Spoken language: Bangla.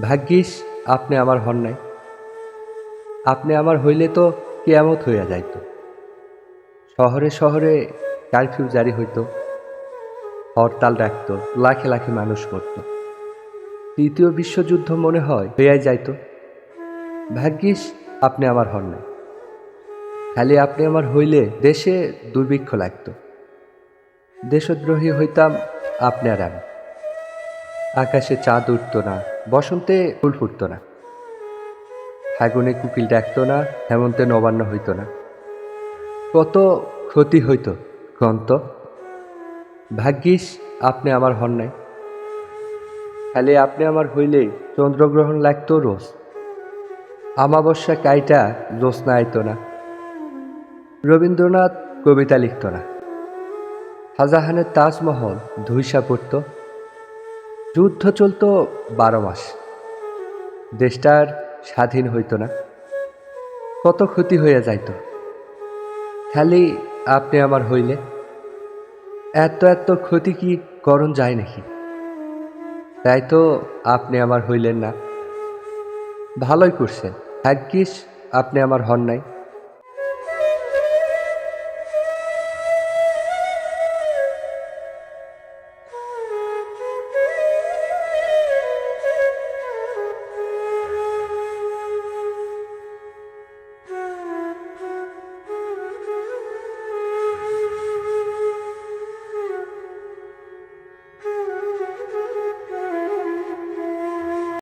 ভাগ্যিস আপনি আমার হন নাই। আপনি আমার হইলে তো কেয়ামত হইয়া যাইত। শহরে শহরে কারফিউ জারি হইত। হরতাল ডাকত, লাখে লাখে মানুষ মরত। তৃতীয় বিশ্বযুদ্ধ মনে হয় হইয়াই যাইত। ভাগ্যিস আপনি আমার হন নাই। খালি আপনি আমার হইলে দেশে দুর্ভিক্ষ লাগত। দেশদ্রোহী হইতাম আপনি আর আমি। আকাশে চাঁদ উঠত না, বসন্তে ফুল ফুটত না। ফাগুনে কুকিল ডাকত না, হেমন্তে নবান্ন হইত না। কত ক্ষতি হইত কন্ত ভাগ্যিস আপনি আমার হন নাই। খালি আপনি আমার হইলে চন্দ্রগ্রহণ লাগত রোজ। আমাবস্যা কাইটা জ্যোৎস্না আইত না। রবীন্দ্রনাথ কবিতা লিখত না। শাহজাহানের তাজমহল ধুইসা পড়ত। যুদ্ধ চলত বারো মাস। দেশটার স্বাধীন হইত না। কত ক্ষতি হইয়া যাইত। খালি আপনি আমার হইলে। এত এত ক্ষতি কি করণ যায় নাকি? তাই তো আপনি আমার হইলেন না। ভালোই করছেন। ভাগ্যিস আপনি আমার হন নাই।